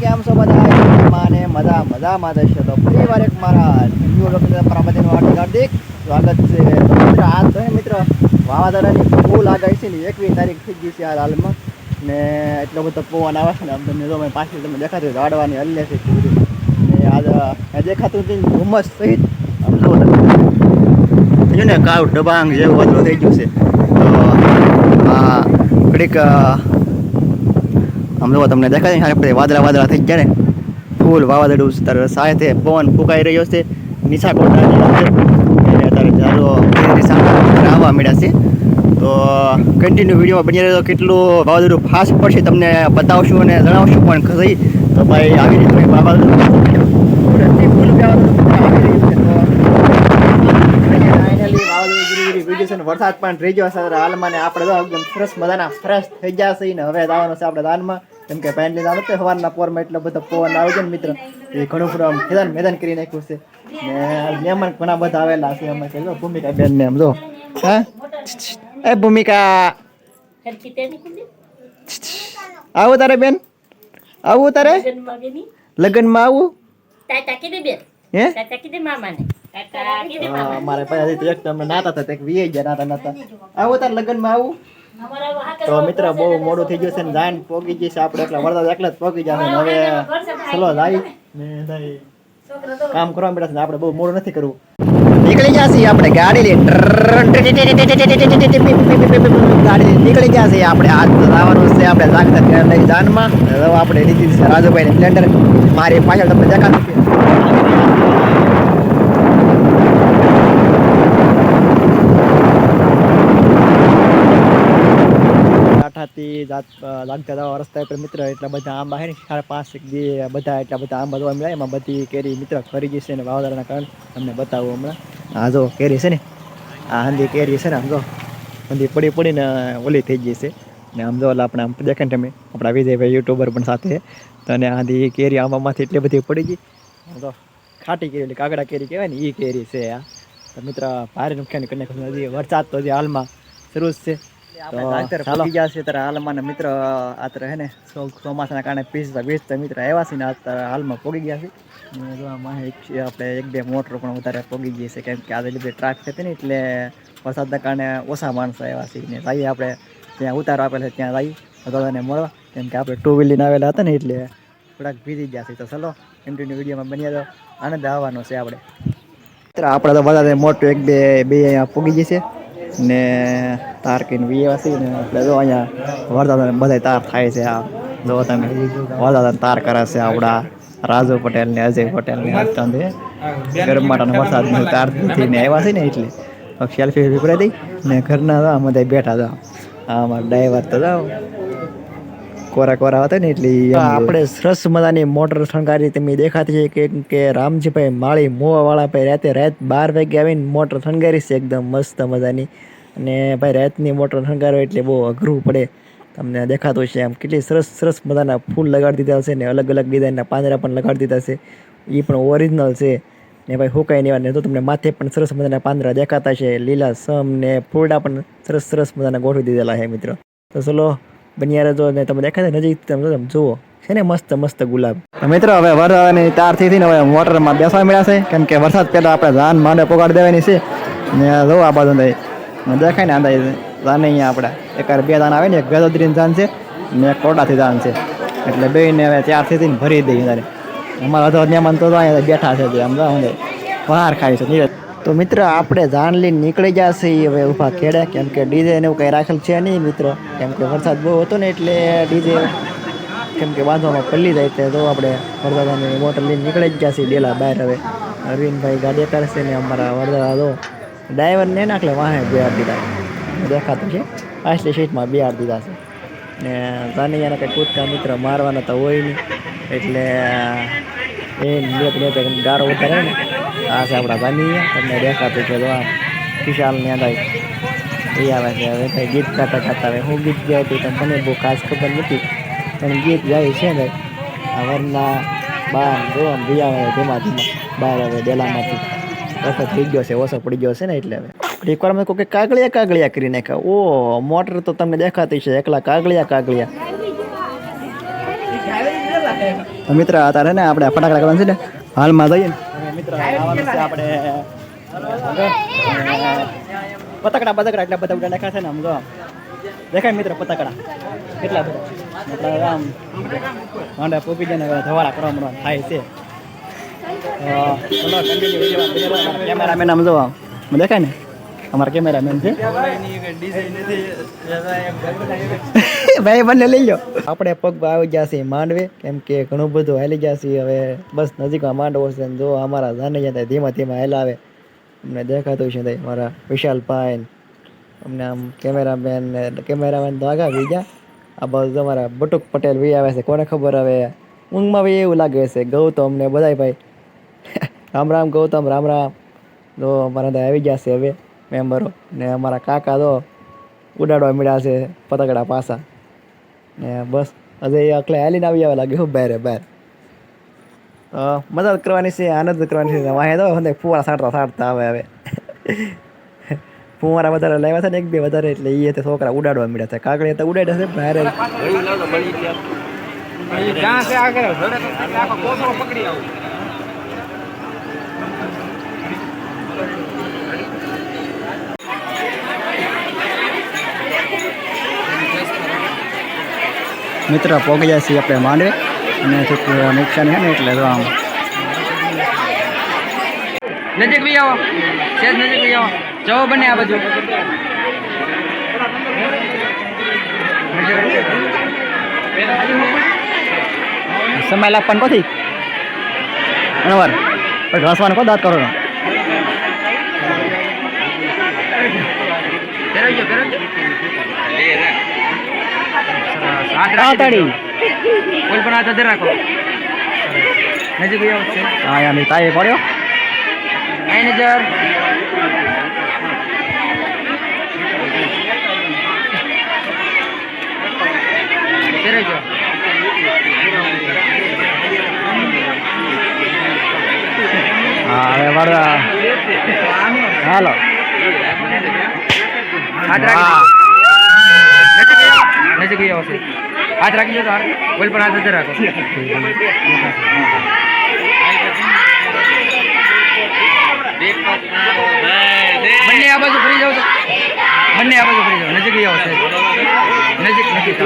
કેમ છો બધા? માને મજા, મજામાં થશે તો ફરી વાર એક મારા ન્યૂ તમારા બધાનું હાર્દિક સ્વાગત છે. મિત્ર, આ તો મિત્ર, વાવાઝોડાની ફૂલ આગાહી છે ને, એકવીસ તારીખ થઈ ગઈ છે આ હાલમાં. ને એટલો બધો પવન આવે છે ને તમને જો મેં પાછળ તમને દેખાતું વાડવાની હલ્લે છે બધું. ને આજે દેખાતું હતું ધુમ્મસ સહિત જો ને કાવ ડબાંગ જેવું બધું થઈ ગયું છે. તો આ ઘડીક આમ તમને દેખાય છે આપણે વાદળા વાદળા થઈ ગયા ને. ફૂલ વાવાઝોડું છે ત્યારે સાથે પવન ફૂંકાઈ રહ્યો છે નિશા કોટા અત્યારે ચાલો આવવા મળ્યા છે તો કન્ટિન્યુ વિડીયોમાં બની રહ્યો કેટલું વાવાઝોડું ફાસ્ટ પડશે તમને બતાવશું અને જણાવશું પણ ખરી. તો ભાઈ, આવી રીતે વાવાઝોડું. ફૂલ આવી રહ્યું છે તો ફાઇનલી વાવાઝોડું ને વરસાદ પણ રહી ગયો છે હાલમાં ને આપણે તો એકદમ ફ્રેશ મજાના ફ્રેશ થઈ ગયા છે ને હવે જવાનું છે આપણે દાનમાં. કેમ કે પેન્ટ લીધા નતો સવારના પોરમાં એટલો બધો પવન આવે છે ને મિત્ર. એ ઘણું બધું મેદાન મેદાન કરી નાખ્યું છે. ને મહેમાન ઘણા બધા આવેલા છે અમે કહ્યું ભૂમિકા બેન ને આમ જો. હા? એ ભૂમિકા. આવું તારે બેન. આવું તારે. લગ્નમાં આવું. તાતા કીધી બેન. હે? તાતા કીધી મામાને. મારે પછી એક તમે નાતા હતા, એક વીએ ગયા નાતા નાતા. આવું તારે લગ્નમાં આવું. તો મિત્ર બહુ મોડું થઈ ગયું છે ને જાન પોગી જશે આપણે એટલા વરસાદ એકલા જ પોગી જશે હવે ચલો જાય. કામ કરવા છે આપણે બહુ મોડું નથી કરવું. નીકળી ગયા છીએ આપણે ગાડી લઈ ગાડી નીકળી ગયા છીએ આપણે. આજ જવાનું છે આપણે જાગતા જાનમાં. આપણે લીધી છે રાજુભાઈ સ્પ્લેન્ડર મારી પાછળ તમને દેખાતું છે જાત લાગતા જવા રસ્તા પર મિત્ર એટલા બધા આંબા છે ને સાડા પાંચ જે બધા એટલા બધા આંબા જોવા મળ્યા એમાં બધી કેરી મિત્ર ફરી ગઈ છે ને વાવાઝોડાના કારણે. તમને બતાવું હમણાં. આ જો કેરી છે ને, આ હાંધી કેરી છે ને, આમ જો, હાંધી પડી પડીને ઓલી થઈ ગઈ છે. ને આમ જો, આપણે આમ દેખાય તમે, આપણા વિજયભાઈ યુટ્યુબર પણ સાથે છે. અને આંધી કેરી આંબામાંથી એટલી બધી પડી ગઈ. આમ તો ખાટી કેરી એટલે કાગડા કેરી કહેવાય ને એ કેરી છે આ. તો મિત્ર, ભારે નુકસાન કરીને હજી વરસાદ તો હજી હાલમાં શરૂ જ છે. હાલમાં મિત્ર આતરે હે ને ચોમાસાના કારણે પીસતા વીસતા મિત્ર આવ્યા છે ને અત્યારે હાલમાં પોગી ગયા છે આપણે એક બે મોટર પણ વધારે પોગી ગઈ છે કેમ કે આજે લીધે ટ્રાક હતી ને એટલે વરસાદના કારણે ઓછા માણસો આવ્યા છે ને જઈએ આપણે ત્યાં ઉતારો આપેલ છે ત્યાં જઈએ. બધાને મળવા કેમ કે આપણે ટુ વ્હીલર આવેલા હતા ને એટલે થોડાક ભીજી ગયા છે તો ચલો કન્ટિન્યુ વિડીયોમાં બની તો આનંદ આવવાનો છે આપણે. આપણે તો બધા મોટું એક બે બે અહીંયા પોગી જશે ને તાર કઈને વીવા છે ને આપણે જો અહીંયા વરદાદા બધા તાર થાય છે આ. જો તમે વરદાદા તાર કરે છે આપણા રાજુ પટેલ ને અજય પટેલ ને અત્યારે ગરમાટાનો વરસાદ તાર થઈને આવ્યા છે ને એટલે. સેલ્ફી વિપરાઈ દઈ ને ઘરના તો બધા બેઠા હતા અમારા ડ્રાઈવર તો કોરા કોરા હતા ને એટલે આપણે સરસ મજાની મોટર શણગારી તમે દેખાતી છે કે કે રામજીભાઈ માળી મોવાવાળા ભાઈ રાતે રાત બાર વાગે આવીને મોટર શણગારી છે એકદમ મસ્ત મજાની. અને ભાઈ રાતની મોટર શણગારો એટલે બહુ અઘરું પડે. તમને દેખાતું છે આમ કેટલી સરસ સરસ મજાના ફૂલ લગાડી દીધા છે ને અલગ અલગ ડિઝાઇનના પાંદડા પણ લગાડી દીધા છે. એ પણ ઓરિજિનલ છે. ને ભાઈ હુકાઈ નહીં ને તો તમને માથે પણ સરસ મજાના પાંદડા દેખાતા છે. લીલા સમ ને ફૂલડા પણ સરસ સરસ મજાના ગોઠવી દીધેલા છે મિત્રો. તો ચલો બનિયારે જો ને તમે દેખાય નજીક તમે તમે જુઓ. છે ને મસ્ત મસ્ત ગુલાબ. મિત્રો, હવે વરસાદની તારથી હવે મોટરમાં બેસવા મળ્યા છે. કેમ કે વરસાદ પહેલાં આપણે ધાન માંડે પોગાડી દેવાની છે. ને જો આ બાજુ દેખાય ને આંદાય ધાન અહીંયા આપણે. એક બે ધાન આવે ને, એક ગજોદરીન ધાન છે ને એક કોટાથી ધાન છે. એટલે બેને હવે ત્યારથી ભરી દઈએ અમારા તો મહેમાન તો અહીંયા બેઠા છે આમ જો બહાર ખાય છે તો મિત્ર, આપણે જાન લઈને નીકળી જશે હવે ઊભા ખેડે. કેમ કે ડીજે ને એવું કંઈ રાખેલ છે નહીં મિત્ર. કેમ કે વરસાદ બહુ હતો ને એટલે ડીજે કેમ કે બાંધવામાં પલ્લી જાય તે તો આપણે વરદાદાની મોટર લઈને નીકળી જ જશે ડેલા બહાર હવે. અરવિંદભાઈ ગાડી કરશે ને અમારા વરદાદા તો ડ્રાઈવરને નાખલે વાહે બિહાર દીધા. દેખાતું છે. પાછલી સીટમાં બિહાર દીધા છે. ને જાનૈયાને કંઈ કૂદકા મિત્ર, મારવાના તો હોય નહીં. એટલે એ નેક ગારો ઉતારે ને આ છે આપણા જાનૈયા તમને દેખાતું છે તો આ વિશાલની અંદર એ આવે છે હવે કંઈ ગીત ગાતા ગાતા. હવે હું ગીત ગાય હતી તો મને બહુ ખાસ ખબર નથી. પણ ગીત ગાય છે ને આ વરના બાર જો આમ ભૈયા આવે ધીમા ધીમા બહાર આવે ડેલામાંથી. વખત થઈ ગયો છે ઓછો પડી ગયો છે ને એટલે હવે. એકવાર મેં કહું કે કાગળિયા કાગળિયા કરી નાખ્યા. ઓ મોટર તો તમને દેખાતી છે એકલા કાગળિયા કાગળિયા. મિત્ર અત્યારે ને આપણે ફટાકડા કરવાનું છે ને. હાલમાં જઈએ મિત્ર આપણે પતકડા પતકડા એટલા બધા ઉડા નાખ્યા છે ને આમ જો. દેખાય મિત્ર પતકડા કેટલા બધા? આમ, હાંડા પોપી જાય ને ધવાડા કરવા મળવાનું થાય છે. માં કેમેરામેન આમ જો દેખાય ને? અમારા કેમેરામેન છે. ભાઈ બંને લઈ લો આપણે પગ આવી ગયા છીએ માંડવે કેમ કે ઘણું બધું હાલી ગયા છીએ હવે. બસ નજીકમાં માંડવો છે ને જો અમારા જાને જતા ધીમા ધીમા હેલાવે. અમને દેખાતું છે ભાઈ મારા વિશાલભાઈ ભાઈ. અમને આમ કેમેરામેન કેમેરામેન તો આગા વી ગયા. આ બસ તમારા બટુક પટેલ વી આવે છે કોને ખબર હવે? ઊંઘમાં બી એવું લાગે છે ગૌતમ અમને બધાય ભાઈ. રામ રામ ગૌતમ રામ રામ. જો અમારા આવી ગયા છે હવે. મેમ્બરો. ને અમારા કાકા તો ઉડાડવા મળ્યા છે પતંગડા પાસા. ને બસ, હજે અકલે હાલીને આવી આવે લાગે હું, બહાર બહાર. મદદ કરવાની છે, આનંદ કરવાની છે વાહે તો હંદે ફુવારા સાંટતા સાંટતા આવે હવે. ફુવારા વધારે લાવ્યા છે ને, એક બે વધારે, એટલે એ તે છોકરા ઉડાડવા મળ્યા છે. કાકડી તો ઉડાડ્યા છે, બહાર. ક્યાં આગળ પકડી આવું. મિત્ર પોગી જાય છે આપણે માંડવે. અને થોડું નુકસાન છે ને એટલે તો આમ. નજીક બી આવો. સેજ નજીક બી આવો. જવો બને આ બાજુ. સમય લાગવાનો કોથી? પછી ઘસવાનો કો દાંત કરો ફેરવજો ફેરવજો. સરસ. હાથ રાખી તાળી દેજો. કોઈ પણ હાથ રાખો નજીક બી આવો સેજ. હા યાર તાઈ પડ્યો અહીં નજર ફેરવજો હા હવે હાલો. રાખી નજીક બી આવો સેજ. હાથ રાખી દો. કોઈ પણ હાથ રાખો. બંને આ બાજુ ફરી જાવ તો. બંને આ બાજુ ફરી જાવ નજીક આવો સાહેબ નજીક નજીક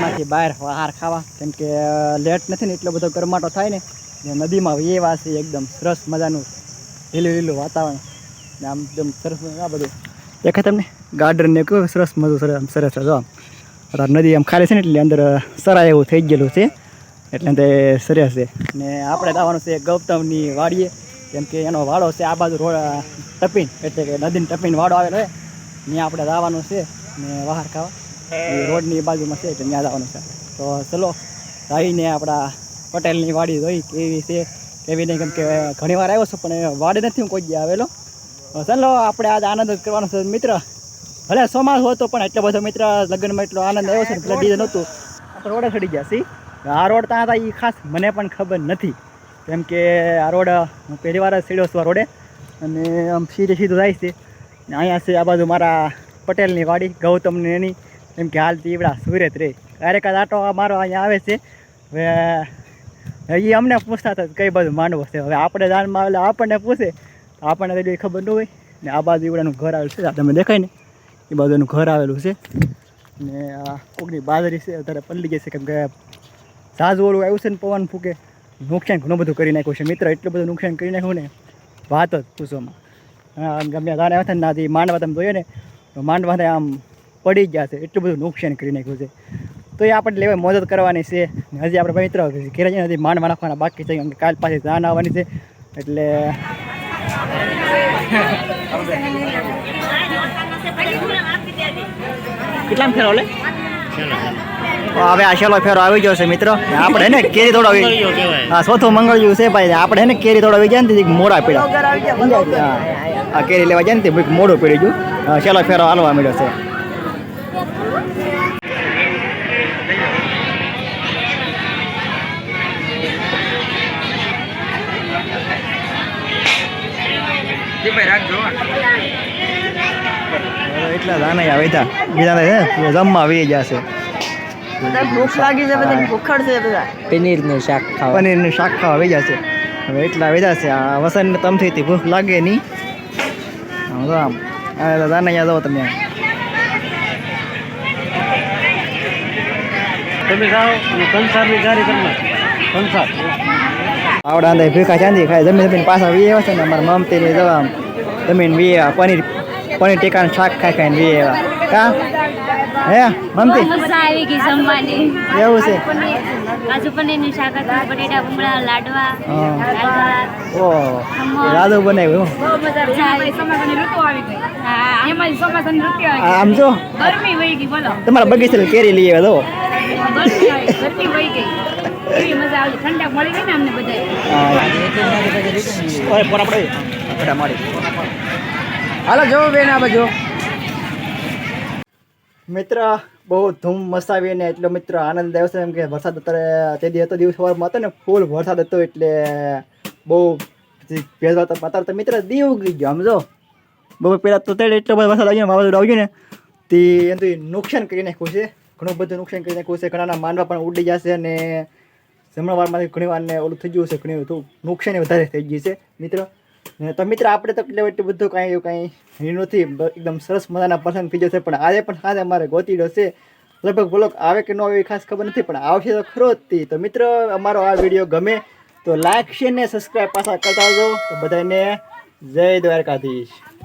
ત્યાંથી બહાર આહાર ખાવા. કેમ કે લેટ નથી ને એટલો બધો ગરમાટો થાય ને નદીમાં વેવા છે એકદમ સરસ મજાનું લીલું લીલું વાતાવરણ. ને આમ એકદમ સરસ આ બધું. દેખાય તમને? ગાર્ડન ને કેવું સરસ મજું સરસ આમ સરસ જો આમ. નદી આમ ખાલી છે ને એટલે અંદર સરાય એવું થઈ ગયેલું છે. એટલે તે સરસ છે. ને આપણે જવાનું છે ગૌતમની વાડીએ. કેમ કે એનો વાડો છે આ બાજુ રોડ ટપીન. એટલે કે નદીની ટપીન વાડો આવેલો હોય ત્યાં આપણે જવાનું છે ને બહાર ખાવા. એ રોડની બાજુમાં છે ત્યાં જવાનું છે. તો ચલો, આવીને આપણા પટેલની વાડી જોઈ કેવી છે કેવી નહીં કેમ કે ઘણી વાર આવ્યો છું, પણ વાડી નથી, હું કોઈ દી આવેલો. ચાલો, આપણે આજે આનંદ કરવાનો છે. મિત્ર, ભલે સોમાસ હતો, પણ એટલો બધો મિત્ર લગ્નમાં એટલો આનંદ આવ્યો છે, એટલે ડીઝલ નહોતું. આપણે રોડે ચડી ગયા સી આ રોડ ત્યાં હતા એ ખાસ મને પણ ખબર નથી. કેમ કે આ રોડ, હું પહેલી વાર જ સીડ્યો છું રોડે. અને આમ સીધે સીધું જાય છે. અહીંયા છે, આ બાજુ મારા પટેલની વાડી, ગૌતમની એની. એમ કે હાલ તીવડા સુરત રે. ક્યારેક જ આટો મારો અહીંયા આવે છે. હવે એ અમને પૂછતા હતા કઈ બાજુ માંડવો છે. હવે આપણે જાણમાં આવેલા, આપણને પૂછે. આપણને તો ખબર ન હોય. ને આ બાજુ ઈવડાનું ઘર આવેલું છે તમે દેખાય ને. એ બાજુનું ઘર આવેલું છે. ને આ કોકની બાજરી છે, અત્યારે પલળી ગઈ છે, કેમ કે ઓળું આવ્યું છે ને પવન ફૂકે. નુકસાન ઘણું બધું કરી નાખ્યું છે. મિત્ર, એટલું બધું નુકસાન કરી નાખ્યું ને, વાત જ પૂછવામાં. ગમે તારે આવ્યા હતા ને નાથી માંડવા તમે જોઈએ ને, તો માંડવા આમ પડી ગયા છે એટલું બધું નુકસાન કરી નાખ્યું છે. તો એ આપણે લેવા મદદ કરવાની છે. હજી આપણે મિત્ર ઘેરે જઈને હજી માંડ નાખવાના બાકી છે. કારણ કે કાલ પાછી જાન આવવાની છે. એટલે કેટલા ફેરો લે? હવે આ છેલ્લો ફેરો આવી ગયો છે મિત્રો. આપણે હે ને કેરી તોડ આવી હા ચોથું મંગળ્યું છે ભાઈ. આપણે ને કેરી તોડ આવી ગયા ને તે મોડા પીડા આ કેરી લેવા જાય ને મોડું પીડી ગયું. છેલ્લો ફેરો હાલવા મળ્યો છે દીપભાઈ રાખજો હો. હવે એટલા જાણે આવે તા બીજા ને જમવા આવી જશે ભૂખ લાગી છે બધા ભૂખડ છે બધા. પનીરનું શાક ખાવા. પનીરનું શાક ખાવા આવી જશે હવે એટલા વેધા છે આ વસંત તમથી ભૂખ લાગે નહીં આમ આ યાદ આવો તમે. તમે જાઓ કંસારની જારી તમને કંસાર આવડા અંદર ભેગા ચાંદી ખાય. જમીન જમીન પાછા વી આવ્યા છે ને અમારા મમતી જવા આમ જમીન વી આવ્યા પનીર પનીર ટેકા શાક ખાઈ ખાઈને વી આવ્યા કા? હે મમતી? મજા આવી ગઈ જમવાની. એવું છે? કાજુ પનીરનું શાક હતું બટેટા ભૂંગળા લાડવા હા. દાળ ભાત. ઓ રાધુ બનાવ્યું બહુ મજા આવી ચોમાસાની ઋતુ આવી ગઈ. હા. એમાં ચોમાસાની ઋતુ આવી આમ જો? ગરમી વહી ગઈ બોલો. તમારા બગીચે કેરી લઈ આવ્યા તો? મારી હાલો જો બેન આ બાજુ મિત્ર, બહુ ધૂમ મસાવી ને એટલો મિત્ર આનંદ આવ્યો છે એમ કે વરસાદ અત્યારે તે દિવસ હતો દિવસ સવારમાં હતો ને ફૂલ વરસાદ હતો એટલે બહુ ભેદભાવ હતો. અત્યારે તો મિત્ર દીવ ઉગી ગયો સમજો બહુ પહેલાં તો એટલો બધો વરસાદ આવ્યો વાવાઝોડું આવ્યું ને, તે એનું નુકસાન કરી નાખ્યું છે. ઘણું બધું નુકસાન કરી નાખ્યું છે. ઘણાના માનવા પણ ઉડી જશે અને જમણા વારમાંથી ઘણી વારને ઓલું થઈ ગયું છે. ઘણી નુકસાન વધારે થઈ ગયું છે, મિત્ર. તો મિત્ર, આપણે તો એટલે એટલું બધું કાંઈ કાંઈ નથી. એકદમ સરસ મજાના પસંદ થઈ જશે. પણ આજે પણ આજે અમારે ગોતીડો છે લગભગ બ્લોગ આવે કે ન આવે એ ખાસ ખબર નથી, પણ આવશે તો ખરો જ તો. મિત્ર, અમારો આ વીડિયો ગમે તો લાઈક, શેર ને સબસ્ક્રાઈબ પાછા કરતા આવજો. તો બધાને જય દ્વારકાધીશ.